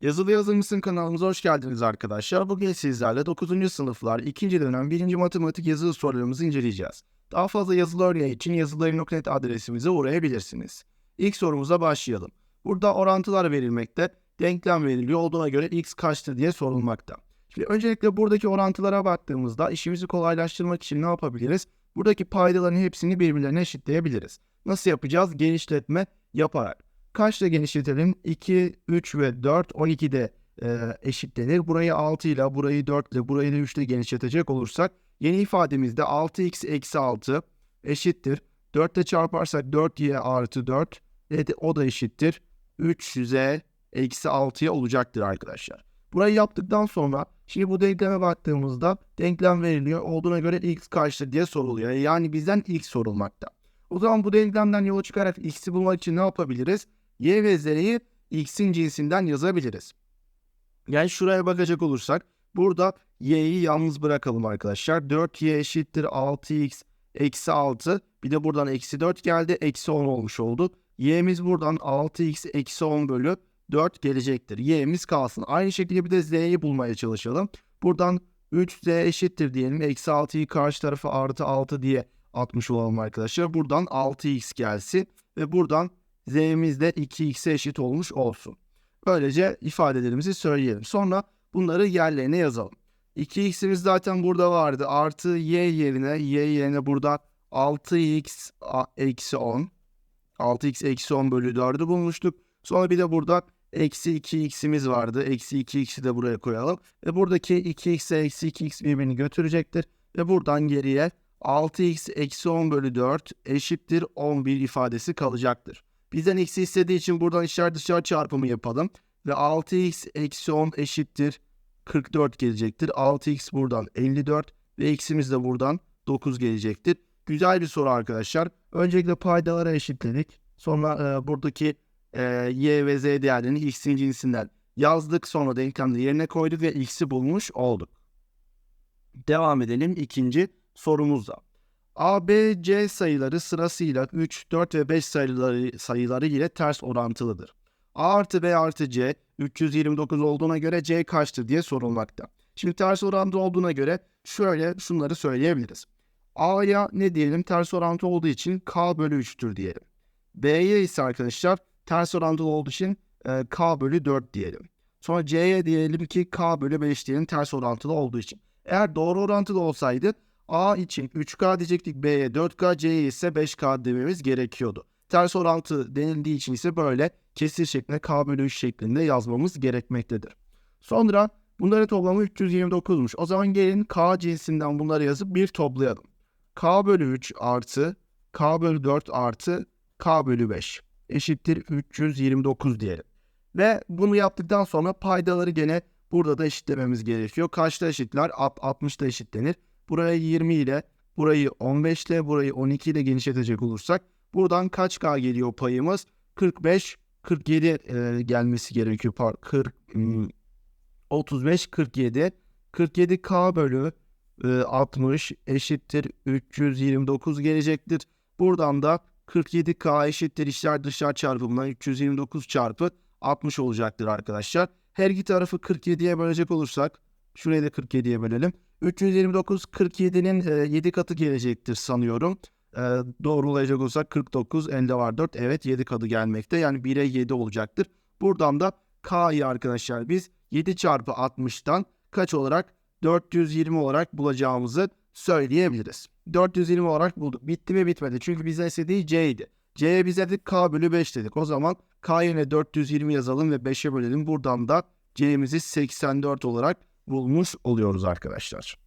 Yazılı Yazır mısın kanalımıza hoş geldiniz arkadaşlar. Bugün sizlerle 9. sınıflar 2. dönem 1. matematik yazılı sorularımızı inceleyeceğiz. Daha fazla yazılı örneği için yazıları.net adresimize uğrayabilirsiniz. İlk sorumuza başlayalım. Burada orantılar verilmekte, denklem veriliyor olduğuna göre x kaçtır diye sorulmakta. Şimdi öncelikle buradaki orantılara baktığımızda işimizi kolaylaştırmak için ne yapabiliriz? Buradaki paydaların hepsini birbirlerine eşitleyebiliriz. Nasıl yapacağız? Genişletme yaparak. Kaçla genişletelim? 2, 3 ve 4, 12'de e, eşitlenir. Burayı 6 ile, burayı 4 ile, burayı da 3 ile genişletecek olursak yeni ifademizde 6x eksi 6 eşittir. 4 ile çarparsak 4y artı 4 ve de o da eşittir. 3z eksi 6'ya olacaktır arkadaşlar. Burayı yaptıktan sonra şimdi bu denkleme baktığımızda denklem veriliyor. Olduğuna göre x kaçtır diye soruluyor. Yani bizden x sorulmakta. O zaman bu denklemden yola çıkarak x'i bulmak için ne yapabiliriz? Y ve z'yi x'in cinsinden yazabiliriz. Yani şuraya bakacak olursak burada y'yi yalnız bırakalım arkadaşlar. 4y eşittir 6x eksi 6. Bir de buradan eksi 4 geldi. Eksi 10 olmuş oldu. y'miz buradan 6x eksi 10 bölü 4 gelecektir. y'miz kalsın. Aynı şekilde bir de z'yi bulmaya çalışalım. Buradan 3z eşittir diyelim. Eksi 6'yı karşı tarafa artı 6 diye atmış olalım arkadaşlar. Buradan 6x gelsin ve buradan z'miz de 2x'e eşit olmuş olsun. Böylece ifadelerimizi söyleyelim. Sonra bunları yerlerine yazalım. 2x'imiz zaten burada vardı. Artı y yerine y yerine burada 6x a- eksi 10. 6x eksi 10 bölü 4'ü bulmuştuk. Sonra bir de burada eksi 2x'imiz vardı. Eksi 2x'i de buraya koyalım. Ve buradaki 2x ile eksi 2x birbirini götürecektir. Ve buradan geriye 6x eksi 10 bölü 4 eşittir 11 ifadesi kalacaktır. Bizden x'i istediği için buradan içler dışarı çarpımı yapalım. Ve 6x eksi 10 eşittir 44 gelecektir. 6x buradan 54 ve x'imiz de buradan 9 gelecektir. Güzel bir soru arkadaşlar. Öncelikle paydalara eşitledik. Sonra e, buradaki e, y ve z değerlerini x'in cinsinden yazdık. Sonra denklemde yerine koyduk ve x'i bulmuş olduk. Devam edelim ikinci sorumuzla. A, B, C sayıları sırasıyla 3, 4 ve 5 sayıları, sayıları ile ters orantılıdır. A artı B artı C 329 olduğuna göre C kaçtır diye sorulmakta. Şimdi ters orantılı olduğuna göre şöyle şunları söyleyebiliriz. A'ya ne diyelim ters orantı olduğu için K bölü 3'tür diyelim. B'ye ise arkadaşlar ters orantılı olduğu için e, K bölü 4 diyelim. Sonra C'ye diyelim ki K bölü 5 diyelim ters orantılı olduğu için. Eğer doğru orantılı olsaydı A için 3K diyecektik, B'ye 4K, C'ye ise 5K dememiz gerekiyordu. Ters orantı denildiği için ise böyle kesir şeklinde K bölü 3 şeklinde yazmamız gerekmektedir. Sonra bunların toplamı 329'muş. O zaman gelin K cinsinden bunları yazıp bir toplayalım. K bölü 3 artı K bölü 4 artı K bölü 5 eşittir 329 diyelim. Ve bunu yaptıktan sonra paydaları gene burada da eşitlememiz gerekiyor. Kaçta eşitler? 60'da eşitlenir. Buraya 20 ile, burayı 15 ile, burayı 12 ile genişletecek olursak buradan kaç K geliyor payımız? 45, 47 e, gelmesi gerekiyor. Par 40, hmm, 35, 47. 47K bölü e, 60 eşittir 329 gelecektir. Buradan da 47K eşittir içler dışlar çarpımından 329 çarpı 60 olacaktır arkadaşlar. Her iki tarafı 47'ye bölecek olursak şurayı da 47'ye bölelim. 329 47'nin 7 katı gelecektir sanıyorum. E, doğrulayacak olursak 49 elde var 4 evet 7 katı gelmekte yani 1'e 7 olacaktır. Buradan da K'yı arkadaşlar biz 7 çarpı 60'tan kaç olarak 420 olarak bulacağımızı söyleyebiliriz. 420 olarak bulduk. Bitti mi bitmedi. Çünkü bize istediği C'ydi. C'ye biz dedik K bölü 5 dedik. O zaman K yerine 420 yazalım ve 5'e bölelim. Buradan da C'mizi 84 olarak bulmuş oluyoruz arkadaşlar.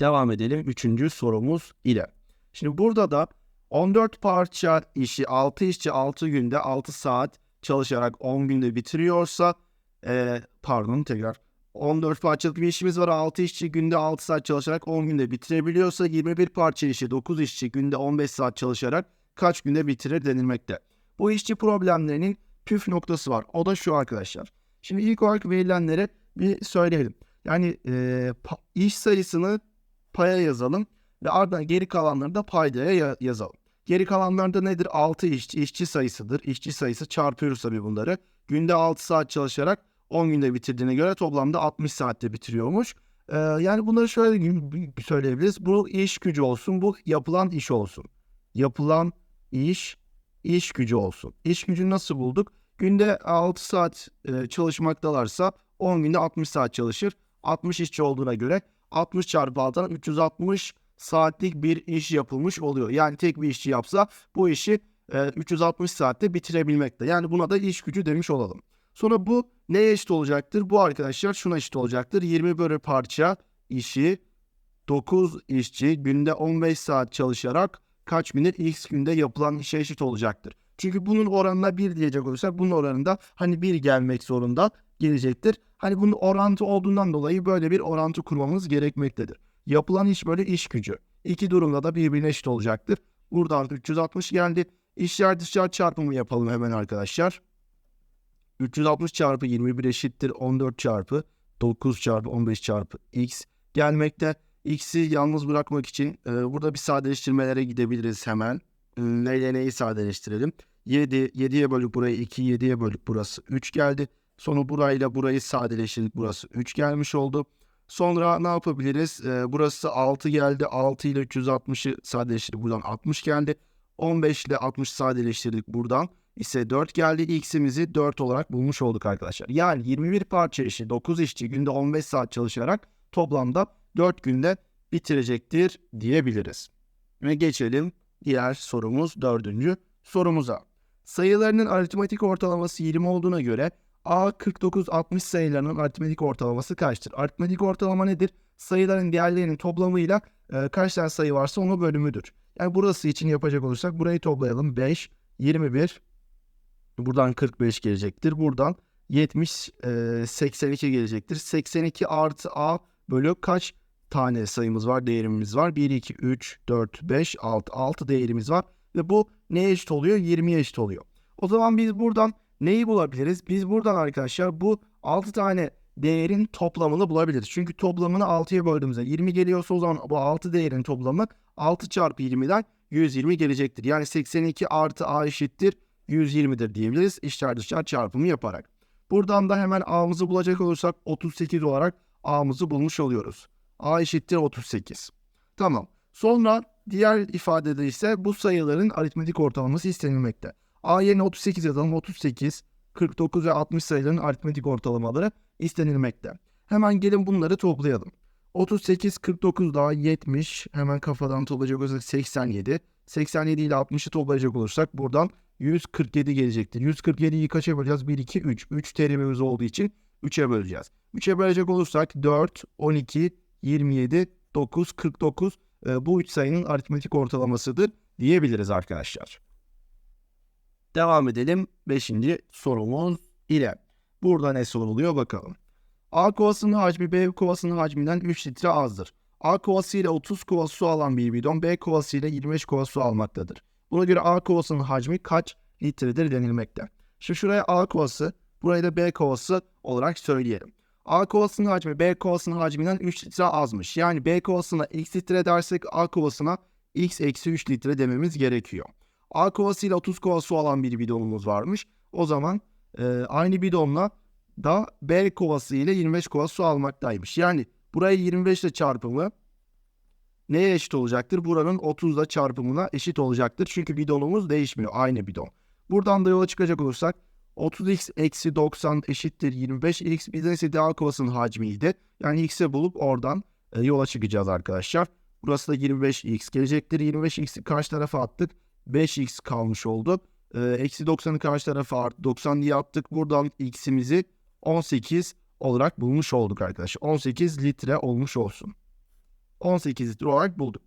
Devam edelim 3. sorumuz ile. Şimdi burada da 14 parça işi 6 işçi 6 günde 6 saat çalışarak 10 günde bitiriyorsa e, pardon tekrar 14 parçalık bir işimiz var 6 işçi günde 6 saat çalışarak 10 günde bitirebiliyorsa 21 parça işi 9 işçi günde 15 saat çalışarak kaç günde bitirir denilmekte. Bu işçi problemlerinin püf noktası var. O da şu arkadaşlar. Şimdi ilk olarak verilenleri bir söyleyelim. Yani e, iş sayısını paya yazalım ve ardından geri kalanları da paydaya ya- yazalım. Geri kalanlarda nedir? 6 işçi, işçi sayısıdır. İşçi sayısı çarpıyoruz tabii bunları. Günde 6 saat çalışarak 10 günde bitirdiğine göre toplamda 60 saatte bitiriyormuş. Ee, yani bunları şöyle söyleyebiliriz. Bu iş gücü olsun, bu yapılan iş olsun. Yapılan iş, iş gücü olsun. İş gücünü nasıl bulduk? Günde 6 saat e, çalışmaktalarsa 10 günde 60 saat çalışır. 60 işçi olduğuna göre 60 çarpı 6'dan 360 saatlik bir iş yapılmış oluyor. Yani tek bir işçi yapsa bu işi e, 360 saatte bitirebilmekte. Yani buna da iş gücü demiş olalım. Sonra bu neye eşit olacaktır? Bu arkadaşlar şuna eşit olacaktır. 20 bölü parça işi 9 işçi günde 15 saat çalışarak kaç günde x günde yapılan işe eşit olacaktır. Çünkü bunun oranına 1 diyecek olursak bunun oranında hani 1 gelmek zorunda gelecektir. Hani bunun orantı olduğundan dolayı böyle bir orantı kurmamız gerekmektedir. Yapılan iş böyle iş gücü. İki durumda da birbirine eşit olacaktır. Buradan 360 geldi. İşler dışarı çarpımı yapalım hemen arkadaşlar. 360 çarpı 21 eşittir 14 çarpı 9 çarpı 15 çarpı x gelmekte. X'i yalnız bırakmak için e, burada bir sadeleştirmelere gidebiliriz hemen. E, neyle neyi sadeleştirelim? 7, 7'ye bölük burayı 2, 7'ye bölük burası 3 geldi. Sonra burayla burayı sadeleştirdik. Burası 3 gelmiş oldu. Sonra ne yapabiliriz? Ee, burası 6 geldi. 6 ile 360'ı sadeleştirdik. Buradan 60 geldi. 15 ile 60 sadeleştirdik. Buradan ise 4 geldi. X'imizi 4 olarak bulmuş olduk arkadaşlar. Yani 21 parça işi 9 işçi günde 15 saat çalışarak toplamda 4 günde bitirecektir diyebiliriz. Ve geçelim diğer sorumuz dördüncü sorumuza. Sayılarının aritmetik ortalaması 20 olduğuna göre A 49 60 sayılarının aritmetik ortalaması kaçtır? Aritmetik ortalama nedir? Sayıların değerlerinin toplamıyla e, kaç tane sayı varsa onun bölümüdür. Yani burası için yapacak olursak burayı toplayalım. 5, 21, buradan 45 gelecektir. Buradan 70, e, 82 gelecektir. 82 artı A bölü kaç tane sayımız var, değerimiz var? 1, 2, 3, 4, 5, 6, 6 değerimiz var. Ve bu neye eşit oluyor? 20'ye eşit oluyor. O zaman biz buradan neyi bulabiliriz? Biz buradan arkadaşlar bu 6 tane değerin toplamını bulabiliriz. Çünkü toplamını 6'ya böldüğümüzde 20 geliyorsa o zaman bu 6 değerin toplamı 6 çarpı 20'den 120 gelecektir. Yani 82 artı a eşittir 120'dir diyebiliriz. İçler dışlar çarpımı yaparak. Buradan da hemen a'mızı bulacak olursak 38 olarak a'mızı bulmuş oluyoruz. a eşittir 38. Tamam. Sonra diğer ifadede ise bu sayıların aritmetik ortalaması istenilmekte. A yerine 38 yazalım. 38, 49 ve 60 sayıların aritmetik ortalamaları istenilmekte. Hemen gelin bunları toplayalım. 38, 49 daha 70. Hemen kafadan toplayacak olursak 87. 87 ile 60'ı toplayacak olursak buradan 147 gelecektir. 147'yi kaça böleceğiz? 1, 2, 3. 3 terimimiz olduğu için 3'e böleceğiz. 3'e bölecek olursak 4, 12, 27, 9, 49 e, bu 3 sayının aritmetik ortalamasıdır diyebiliriz arkadaşlar. Devam edelim 5. sorumuz ile. Burada ne soruluyor bakalım. A kovasının hacmi B kovasının hacminden 3 litre azdır. A kovası ile 30 kova su alan bir bidon B kovası ile 25 kova su almaktadır. Buna göre A kovasının hacmi kaç litredir denilmekte. Şimdi şuraya A kovası, buraya da B kovası olarak söyleyelim. A kovasının hacmi B kovasının hacminden 3 litre azmış. Yani B kovasına x litre dersek A kovasına x eksi 3 litre dememiz gerekiyor. A kovası ile 30 kova su alan bir bidonumuz varmış. O zaman e, aynı bidonla da B kovası ile 25 kova su almaktaymış. Yani burayı 25 ile çarpımı neye eşit olacaktır? Buranın 30 ile çarpımına eşit olacaktır. Çünkü bidonumuz değişmiyor. Aynı bidon. Buradan da yola çıkacak olursak 30x eksi 90 eşittir 25x bizden ise A kovasının hacmiydi. Yani x'i bulup oradan e, yola çıkacağız arkadaşlar. Burası da 25x gelecektir. 25x'i karşı tarafa attık. 5x kalmış oldu. Ee, eksi 90'ı karşı tarafa artı 90 diye attık. Buradan x'imizi 18 olarak bulmuş olduk arkadaşlar. 18 litre olmuş olsun. 18 litre olarak bulduk.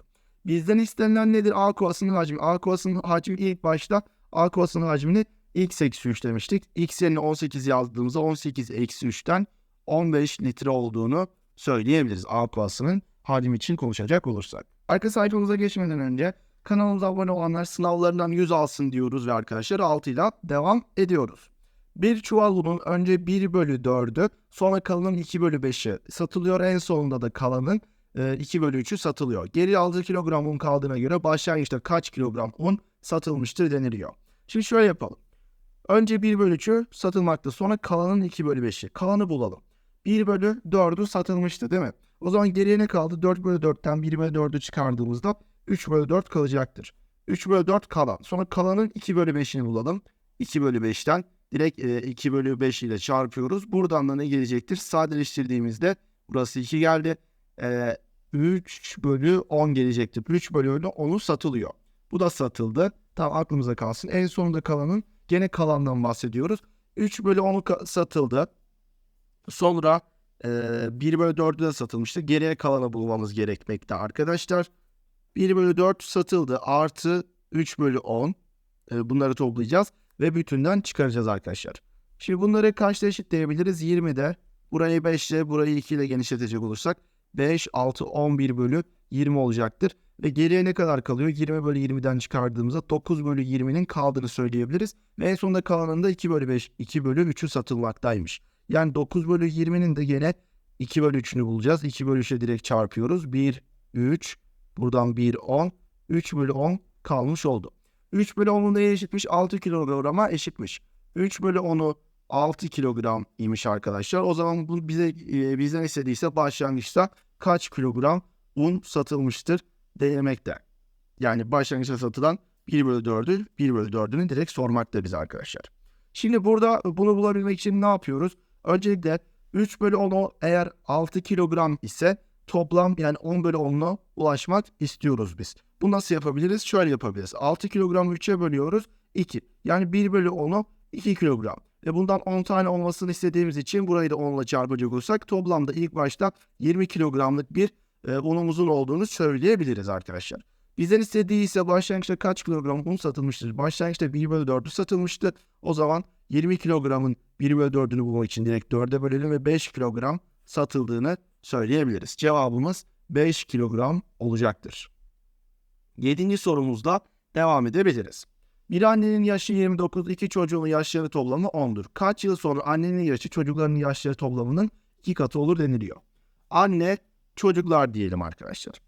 Bizden istenilen nedir? A kovasının hacmi. A kovasının hacmi ilk başta A kovasının hacmini x eksi 3 demiştik. X yerine 18 yazdığımızda 18 eksi 3'ten 15 litre olduğunu söyleyebiliriz. A kovasının hacmi için konuşacak olursak. Arka sayfamıza geçmeden önce Kanalımıza abone olanlar sınavlarından 100 alsın diyoruz ve arkadaşlar 6 ile devam ediyoruz. Bir çuval unun önce 1 bölü 4'ü sonra kalanın 2 bölü 5'i satılıyor. En sonunda da kalanın 2 bölü 3'ü satılıyor. Geri 6 kilogram un kaldığına göre başlangıçta kaç kilogram un satılmıştır deniliyor. Şimdi şöyle yapalım. Önce 1 bölü 3'ü satılmakta sonra kalanın 2 bölü 5'i. Kalanı bulalım. 1 bölü 4'ü satılmıştı değil mi? O zaman geriye ne kaldı? 4 bölü 4'ten 1 bölü 4'ü çıkardığımızda 3 bölü 4 kalacaktır. 3 bölü 4 kalan. Sonra kalanın 2 bölü 5'ini bulalım. 2 bölü 5'ten direkt e, 2 bölü 5 ile çarpıyoruz. Buradan da ne gelecektir? Sadeleştirdiğimizde burası 2 geldi. E, 3 bölü 10 gelecektir. 3 bölü 10'u satılıyor. Bu da satıldı. Tamam aklımıza kalsın. En sonunda kalanın gene kalandan bahsediyoruz. 3 bölü 10'u ka- satıldı. Sonra e, 1 bölü 4'ü de satılmıştı. Geriye kalanı bulmamız gerekmekte arkadaşlar. 1 bölü 4 satıldı. Artı 3 bölü 10. E, bunları toplayacağız. Ve bütünden çıkaracağız arkadaşlar. Şimdi bunları kaçta eşitleyebiliriz? 20'de. Burayı 5 ile burayı 2 ile genişletecek olursak 5, 6, 11 bölü 20 olacaktır. Ve geriye ne kadar kalıyor? 20 bölü 20'den çıkardığımızda 9 bölü 20'nin kaldığını söyleyebiliriz. Ve en sonunda kalanında 2 bölü 5, 2 bölü 3'ü satılmaktaymış. Yani 9 bölü 20'nin de gene 2 bölü 3'ünü bulacağız. 2 bölü 3'e direkt çarpıyoruz. 1, 3, buradan 1, 10. 3 bölü 10 kalmış oldu. 3 bölü 10'un neye eşitmiş? 6 kilograma eşitmiş. 3 bölü 10'u 6 kilogram imiş arkadaşlar. O zaman bu bize e, bizden istediyse başlangıçta kaç kilogram un satılmıştır denemekte. Yani başlangıçta satılan 1 bölü 4'ü 1 bölü 4'ünü direkt sormakta bize arkadaşlar. Şimdi burada bunu bulabilmek için ne yapıyoruz? Öncelikle 3 bölü 10'u eğer 6 kilogram ise toplam yani 10 bölü 10'una ulaşmak istiyoruz biz. Bu nasıl yapabiliriz? Şöyle yapabiliriz. 6 kilogramı 3'e bölüyoruz 2. Yani 1 bölü 10'u 2 kilogram. Ve bundan 10 tane olmasını istediğimiz için burayı da 10 ile çarpacak olursak toplamda ilk başta 20 kilogramlık bir e, unumuzun olduğunu söyleyebiliriz arkadaşlar. Bizden istediği ise başlangıçta kaç kilogram un satılmıştır? Başlangıçta 1 bölü 4'ü satılmıştı. O zaman 20 kilogramın 1 bölü 4'ünü bulmak için direkt 4'e bölelim ve 5 kilogram satıldığını söyleyebiliriz. Cevabımız 5 kilogram olacaktır. Yedinci sorumuzda devam edebiliriz. Bir annenin yaşı 29, iki çocuğun yaşları toplamı 10'dur. Kaç yıl sonra annenin yaşı çocukların yaşları toplamının iki katı olur deniliyor. Anne, çocuklar diyelim arkadaşlar.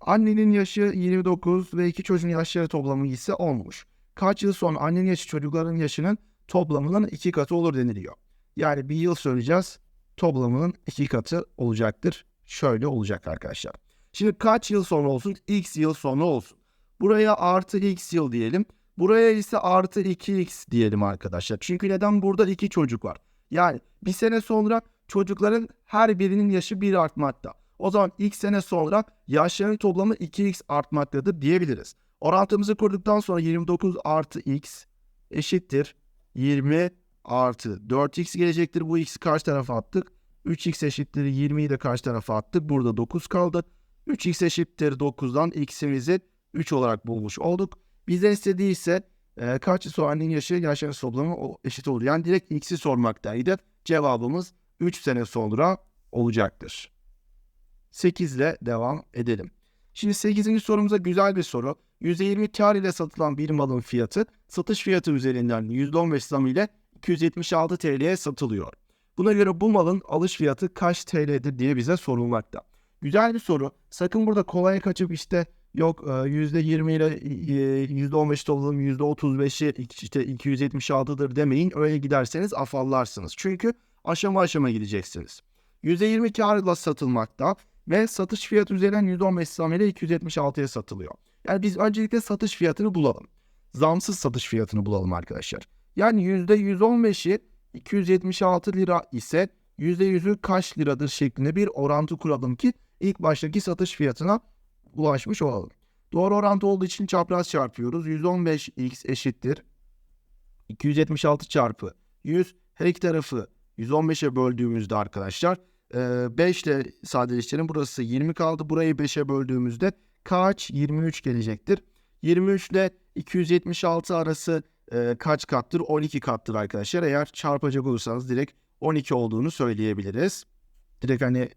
Annenin yaşı 29 ve iki çocuğun yaşları toplamı ise 10'muş. Kaç yıl sonra annenin yaşı çocukların yaşının toplamının iki katı olur deniliyor. Yani bir yıl söyleyeceğiz. Toplamının iki katı olacaktır. Şöyle olacak arkadaşlar. Şimdi kaç yıl sonra olsun? X yıl sonra olsun. Buraya artı X yıl diyelim. Buraya ise artı 2x diyelim arkadaşlar. Çünkü neden burada iki çocuk var? Yani bir sene sonra çocukların her birinin yaşı 1 artmakta. O zaman x sene sonra yaşlarının toplamı 2x artmaktadır diyebiliriz. Orantımızı kurduktan sonra 29 artı x eşittir 20 artı 4x gelecektir. Bu x'i karşı tarafa attık. 3x eşittir 20'yi de karşı tarafa attık. Burada 9 kaldı. 3x eşittir 9'dan x'imizi 3 olarak bulmuş olduk. Bizden istediği ise e, kaç yıl sonra annenin yaşı yaşların toplamı eşit olur. Yani direkt x'i sormaktaydı. Cevabımız 3 sene sonra olacaktır. 8 ile devam edelim. Şimdi 8. sorumuza güzel bir soru. %20 kar ile satılan bir malın fiyatı satış fiyatı üzerinden %15 zam ile 276 TL'ye satılıyor. Buna göre bu malın alış fiyatı kaç TL'dir diye bize sorulmakta. Güzel bir soru. Sakın burada kolaya kaçıp işte yok %20 ile %15 toplam %35'i işte 276'dır demeyin. Öyle giderseniz afallarsınız. Çünkü aşama aşama gideceksiniz. %20 karla satılmakta ve satış fiyatı üzerinden %15 zam ile 276'ya satılıyor. Yani biz öncelikle satış fiyatını bulalım. Zamsız satış fiyatını bulalım arkadaşlar. Yani %115'i 276 lira ise %100'ü kaç liradır şeklinde bir orantı kuralım ki ilk baştaki satış fiyatına ulaşmış olalım. Doğru orantı olduğu için çapraz çarpıyoruz. 115x eşittir. 276 çarpı 100 her iki tarafı 115'e böldüğümüzde arkadaşlar 5 ile sadeleştirelim. Burası 20 kaldı. Burayı 5'e böldüğümüzde kaç? 23 gelecektir. 23 ile 276 arası e, kaç kattır? 12 kattır arkadaşlar. Eğer çarpacak olursanız direkt 12 olduğunu söyleyebiliriz. Direkt hani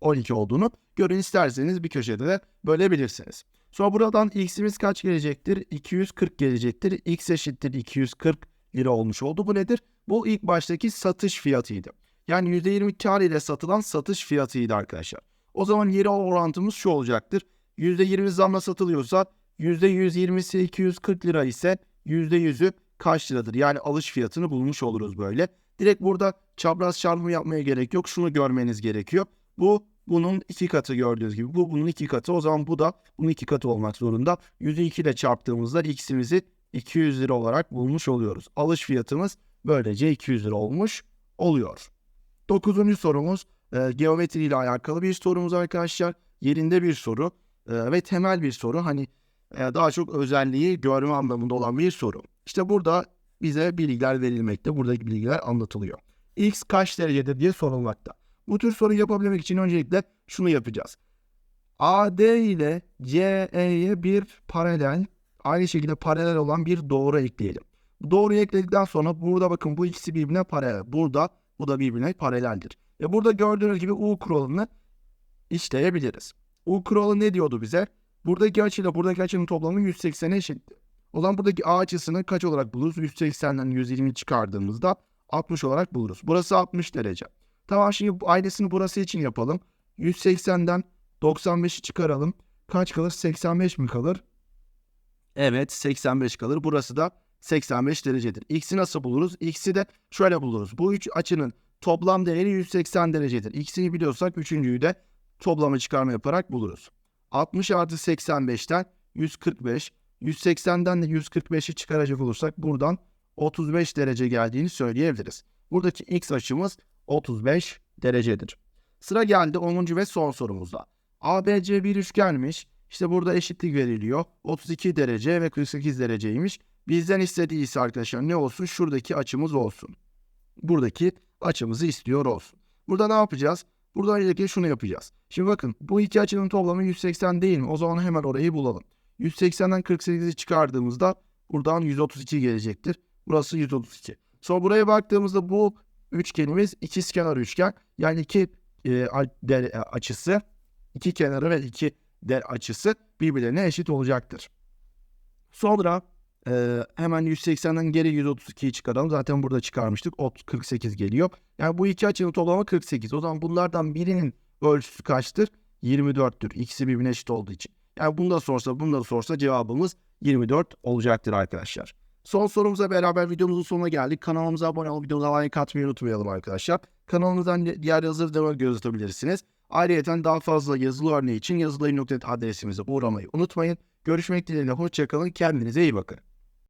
12 olduğunu görün isterseniz bir köşede de bölebilirsiniz. Sonra buradan x'imiz kaç gelecektir? 240 gelecektir. x eşittir 240 lira olmuş oldu. Bu nedir? Bu ilk baştaki satış fiyatıydı. Yani %20 kar ile satılan satış fiyatıydı arkadaşlar. O zaman yeri orantımız şu olacaktır. %20 zamla satılıyorsa %120'si 240 lira ise %100'ü kaç liradır? Yani alış fiyatını bulmuş oluruz böyle. Direkt burada çapraz çarpımı yapmaya gerek yok. Şunu görmeniz gerekiyor. Bu bunun iki katı gördüğünüz gibi. Bu bunun iki katı. O zaman bu da bunun iki katı olmak zorunda. 100'ü 2 ile çarptığımızda x'imizi 200 lira olarak bulmuş oluyoruz. Alış fiyatımız böylece 200 lira olmuş oluyor. Dokuzuncu sorumuz e, geometri ile alakalı bir sorumuz arkadaşlar. Yerinde bir soru e, ve temel bir soru. Hani e, daha çok özelliği görme anlamında olan bir soru. İşte burada bize bilgiler verilmekte. Buradaki bilgiler anlatılıyor. X kaç derecedir diye sorulmakta. Bu tür soru yapabilmek için öncelikle şunu yapacağız. AD ile CE'ye bir paralel, aynı şekilde paralel olan bir doğru ekleyelim. Doğruyu ekledikten sonra burada bakın bu ikisi birbirine paralel. Burada bu da birbirine paraleldir. Ve burada gördüğünüz gibi U kuralını işleyebiliriz. U kuralı ne diyordu bize? Buradaki açıyla buradaki açının toplamı 180'e eşitti. O zaman buradaki A açısını kaç olarak buluruz? 180'den 120 çıkardığımızda 60 olarak buluruz. Burası 60 derece. Tamam şimdi aynısını burası için yapalım. 180'den 95'i çıkaralım. Kaç kalır? 85 mi kalır? Evet 85 kalır. Burası da 85 derecedir. X'i nasıl buluruz? X'i de şöyle buluruz. Bu üç açının toplam değeri 180 derecedir. X'ini biliyorsak üçüncüyü de toplama çıkarma yaparak buluruz. 60 artı 85'ten 145. 180'den de 145'i çıkaracak olursak buradan 35 derece geldiğini söyleyebiliriz. Buradaki x açımız 35 derecedir. Sıra geldi 10. ve son sorumuzda. ABC bir üçgenmiş. İşte burada eşitlik veriliyor. 32 derece ve 48 dereceymiş. Bizden istediği ise arkadaşlar ne olsun? Şuradaki açımız olsun. Buradaki açımızı istiyor olsun. Burada ne yapacağız? Burada öncelikle şunu yapacağız. Şimdi bakın bu iki açının toplamı 180 değil mi? O zaman hemen orayı bulalım. 180'den 48'i çıkardığımızda buradan 132 gelecektir. Burası 132. Sonra buraya baktığımızda bu üçgenimiz ikizkenar üçgen. Yani iki e, der, açısı, iki kenarı ve iki der açısı birbirlerine eşit olacaktır. Sonra e, hemen 180'den geri 132'yi çıkaralım. Zaten burada çıkarmıştık. Ot 48 geliyor. Yani bu iki açının toplamı 48. O zaman bunlardan birinin ölçüsü kaçtır? 24'tür. İkisi birbirine eşit olduğu için. Yani bunu da sorsa bunu da sorsa cevabımız 24 olacaktır arkadaşlar. Son sorumuza beraber videomuzun sonuna geldik. Kanalımıza abone olup videomuza like atmayı unutmayalım arkadaşlar. Kanalımızdan diğer yazılı videoları göz atabilirsiniz. Ayrıca daha fazla yazılı örneği için yazılayı.net adresimize uğramayı unutmayın. Görüşmek dileğiyle hoşçakalın. Kendinize iyi bakın.